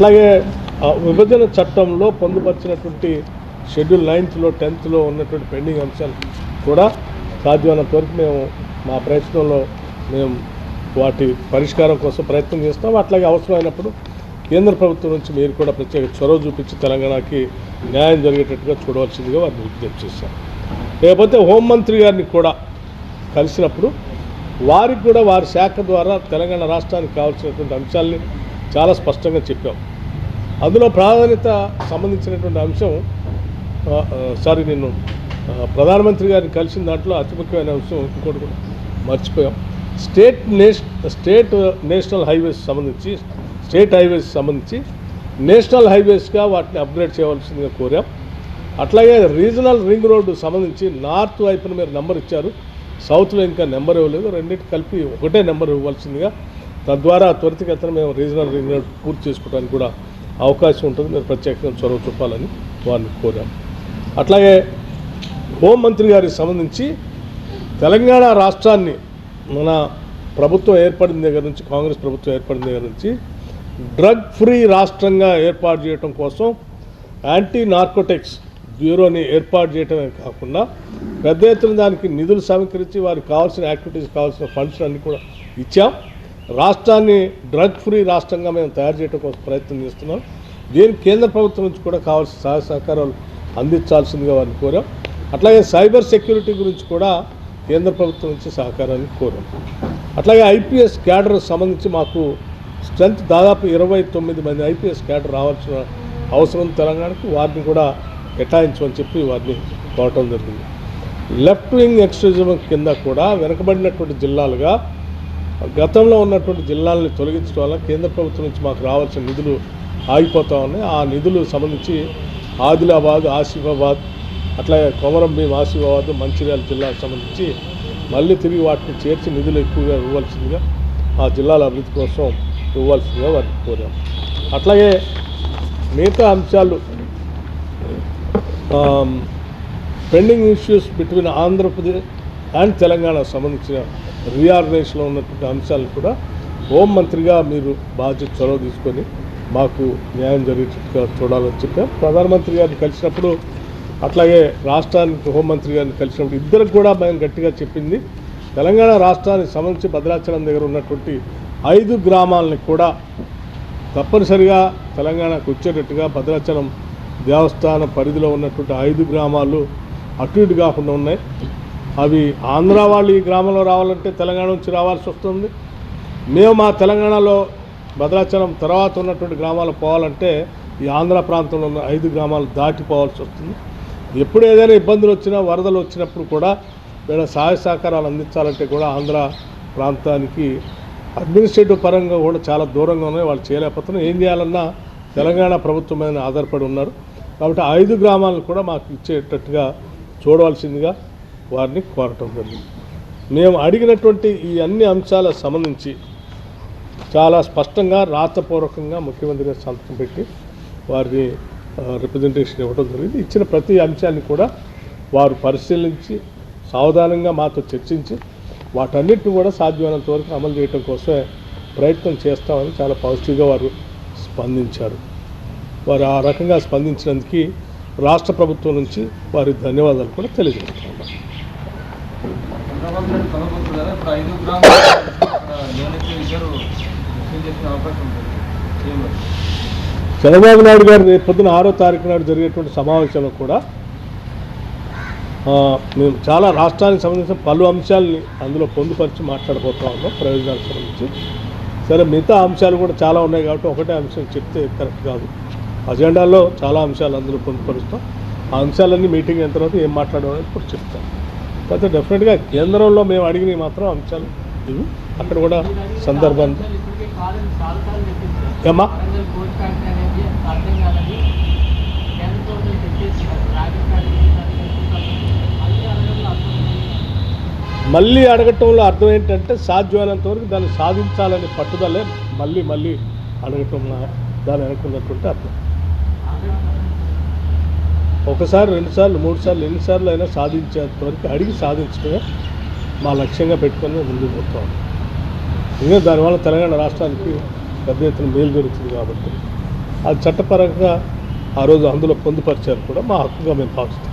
అలాగే విభజన చట్టంలో పొందుపరిచినటువంటి షెడ్యూల్ నైన్త్లో టెన్త్లో ఉన్నటువంటి పెండింగ్ అంశాలు కూడా సాధ్యమైనంత వరకు మేము మా ప్రయత్నంలో మేము వాటి పరిష్కారం కోసం ప్రయత్నం చేస్తాం. అట్లాగే అవసరమైనప్పుడు కేంద్ర ప్రభుత్వం నుంచి మీరు కూడా ప్రత్యేక చొరవ చూపించి తెలంగాణకి న్యాయం జరిగేటట్టుగా చూడవలసిందిగా వారిని విజ్ఞప్తి చేశాం. లేకపోతే హోంమంత్రి గారిని కూడా కలిసినప్పుడు వారికి కూడా వారి శాఖ ద్వారా తెలంగాణ రాష్ట్రానికి కావాల్సినటువంటి అంశాలని చాలా స్పష్టంగా చెప్పాం. అందులో ప్రాధాన్యత సంబంధించినటువంటి అంశం సారీ నేను ప్రధానమంత్రి గారిని కలిసిన దాంట్లో అతి ముఖ్యమైన అంశం ఇంకోటి కూడా మర్చిపోయాం. స్టేట్ నేష్ స్టేట్ నేషనల్ హైవేస్ సంబంధించి స్టేట్ హైవేస్ సంబంధించి నేషనల్ హైవేస్గా వాటిని అప్గ్రేడ్ చేయవలసిందిగా కోరాం. అట్లాగే రీజనల్ రింగ్ రోడ్డు సంబంధించి నార్త్ వైపున మీరు నెంబర్ ఇచ్చారు. సౌత్లో ఇంకా నెంబర్ ఇవ్వలేదు. రెండింటి కలిపి ఒకటే నెంబర్ ఇవ్వాల్సిందిగా తద్వారా త్వరితగతిన మేము రీజనల్ రింగ్ రోడ్ పూర్తి చేసుకోవడానికి కూడా అవకాశం ఉంటుంది. మీరు ప్రత్యేకంగా చొరవ చూపాలని వారిని కోరాం. అట్లాగే హోంమంత్రి గారికి సంబంధించి తెలంగాణ రాష్ట్రాన్ని మన ప్రభుత్వం ఏర్పడిన దగ్గర నుంచి కాంగ్రెస్ ప్రభుత్వం ఏర్పడిన దగ్గర నుంచి డ్రగ్ ఫ్రీ రాష్ట్రంగా ఏర్పాటు చేయడం కోసం యాంటీ నార్కోటిక్స్ బ్యూరోని ఏర్పాటు చేయడమే కాకుండా పెద్ద ఎత్తున దానికి నిధులు సమీకరించి వారికి కావాల్సిన యాక్టివిటీస్ కావాల్సిన ఫండ్స్ అన్నీ కూడా ఇచ్చాం. రాష్ట్రాన్ని డ్రగ్ ఫ్రీ రాష్ట్రంగా మేము తయారు చేయడం కోసం ప్రయత్నం చేస్తున్నాం. దీనికి కేంద్ర ప్రభుత్వం నుంచి కూడా కావాల్సిన సహాయ సహకారాలు అందించాల్సిందిగా వారిని కోరాం. అట్లాగే సైబర్ సెక్యూరిటీ గురించి కూడా కేంద్ర ప్రభుత్వం నుంచి సహకారాన్ని కోరాం. అట్లాగే ఐపీఎస్ క్యాడర్ సంబంధించి మాకు స్ట్రెంత్ దాదాపు ఇరవై తొమ్మిది మంది ఐపీఎస్ క్యాడర్ రావాల్సిన అవసరం తెలంగాణకు. వారిని కూడా కేటాయించమని చెప్పి వారిని కోరటం జరిగింది. లెఫ్ట్ వింగ్ ఎక్స్ట్రీజం కింద కూడా వెనకబడినటువంటి జిల్లాలుగా గతంలో ఉన్నటువంటి జిల్లాలని తొలగించడం వల్ల కేంద్ర ప్రభుత్వం నుంచి మాకు రావాల్సిన నిధులు ఆగిపోతా ఉన్నాయి. ఆ నిధులు సంబంధించి ఆదిలాబాద్ ఆసిఫాబాద్ అట్లాగే కొమరం భీం ఆసిఫాబాద్ మంచిర్యాల జిల్లాకు సంబంధించి మళ్ళీ తిరిగి వాటిని చేర్చి నిధులు ఎక్కువగా ఇవ్వాల్సిందిగా ఆ జిల్లాల అభివృద్ధి కోసం ఇవ్వాల్సిందిగా వారిని కోరాం. అట్లాగే మిగతా అంశాలు pending issues between Andhra Pradesh and Telangana సంబంధించిన రీఆర్గనైజేషన్లో ఉన్నటువంటి అంశాలను కూడా హోం మంత్రిగా మీరు బాధ్యత చొరవ తీసుకొని మాకు న్యాయం జరిగేటట్టుగా చూడాలని చెప్పాం. ప్రధానమంత్రి గారిని కలిసినప్పుడు అట్లాగే రాష్ట్రానికి హోంమంత్రి గారిని కలిసినప్పుడు ఇద్దరికి కూడా మేము గట్టిగా చెప్పింది తెలంగాణ రాష్ట్రానికి సంబంధించి భద్రాచలం దగ్గర ఉన్నటువంటి ఐదు గ్రామాలని కూడా తప్పనిసరిగా తెలంగాణకు వచ్చేటట్టుగా భద్రాచలం దేవస్థాన పరిధిలో ఉన్నటువంటి ఐదు గ్రామాలు అటు ఇటు కాకుండా ఉన్నాయి. అవి ఆంధ్ర వాళ్ళు ఈ గ్రామంలో రావాలంటే తెలంగాణ నుంచి రావాల్సి వస్తుంది. మేము మా తెలంగాణలో భద్రాచలం తర్వాత ఉన్నటువంటి గ్రామాలు పోవాలంటే ఈ ఆంధ్ర ప్రాంతంలో ఉన్న ఐదు గ్రామాలు దాటిపోవాల్సి వస్తుంది. ఎప్పుడు ఏదైనా ఇబ్బందులు వచ్చినా వరదలు వచ్చినప్పుడు కూడా వీళ్ళ సహాయ సహకారాలు అందించాలంటే కూడా ఆంధ్ర ప్రాంతానికి అడ్మినిస్ట్రేటివ్ పరంగా కూడా చాలా దూరంగా ఉన్నాయి. వాళ్ళు చేయలేకపోతున్నారు. ఏం చేయాలన్నా తెలంగాణ ప్రభుత్వం మీద ఆధారపడి ఉన్నారు. కాబట్టి ఆ ఐదు గ్రామాలను కూడా మాకు ఇచ్చేటట్టుగా చూడవలసిందిగా వారిని కోరటం జరిగింది. మేము అడిగినటువంటి ఈ అన్ని అంశాలకు సంబంధించి చాలా స్పష్టంగా రాతపూర్వకంగా ముఖ్యమంత్రి గారు సంతకం పెట్టి వారిని రిప్రజెంటేషన్ ఇవ్వడం జరిగింది. ఇచ్చిన ప్రతి అంశాన్ని కూడా వారు పరిశీలించి సావధానంగా మాతో చర్చించి వాటన్నిటిని కూడా సాధ్యమైనంత వరకు అమలు చేయడం కోసమే ప్రయత్నం చేస్తామని చాలా పాజిటివ్గా వారు స్పందించారు. వారు ఆ రకంగా స్పందించినందుకు రాష్ట్ర ప్రభుత్వం నుంచి వారి ధన్యవాదాలు కూడా తెలియజేస్తారు చంద్రబాబు నాయుడు కలవబోతుంది కదా ఇప్పుడు ఐదు గ్రామాలు లోనెత్తి ఇద్దరు ముస్లిం చేసిన అవకాశం ఉంటుంది సీఎం చంద్రబాబు నాయుడు గారు రేపు పొద్దున ఆరో తారీఖు నాడు జరిగేటువంటి సమావేశంలో కూడా మేము చాలా రాష్ట్రానికి సంబంధించిన పలు అంశాలని అందులో పొందుపరిచి మాట్లాడబోతా ఉన్నాం ప్రయోజనాలకు సంబంధించి. సరే మిగతా అంశాలు కూడా చాలా ఉన్నాయి కాబట్టి ఒకటే అంశం చెప్తే కరెక్ట్ కాదు. అజెండాలో చాలా అంశాలు అందులో పొందుపరుస్తాం. ఆ అంశాలన్నీ మీటింగ్ అయిన తర్వాత ఏం మాట్లాడామని ఇప్పుడు చెప్తాం. కాకపోతే డెఫినెట్గా కేంద్రంలో మేము అడిగినవి మాత్రం అంశాలు. ఇవి అక్కడ కూడా సందర్భం. ఏమ్మా? మళ్ళీ అడగటంలో అర్థం ఏంటంటే సాధ్యమైనంత వరకు దాన్ని సాధించాలనే పట్టుదలే మళ్ళీ మళ్ళీ అడగటం దాని అనుకున్నటువంటి అర్థం. ఒకసారి రెండుసార్లు మూడు సార్లు ఎన్నిసార్లు అయినా సాధించేంత వరకు అడిగి సాధించడమే మా లక్ష్యంగా పెట్టుకొని ముందుకు పోతాం ఇంకా దానివల్ల తెలంగాణ రాష్ట్రానికి పెద్ద ఎత్తున మేలు జరుగుతుంది కాబట్టి. అది చట్టపరంగా ఆ రోజు అందులో పొందుపరిచారు కూడా మా హక్కుగా మేము భావిస్తాం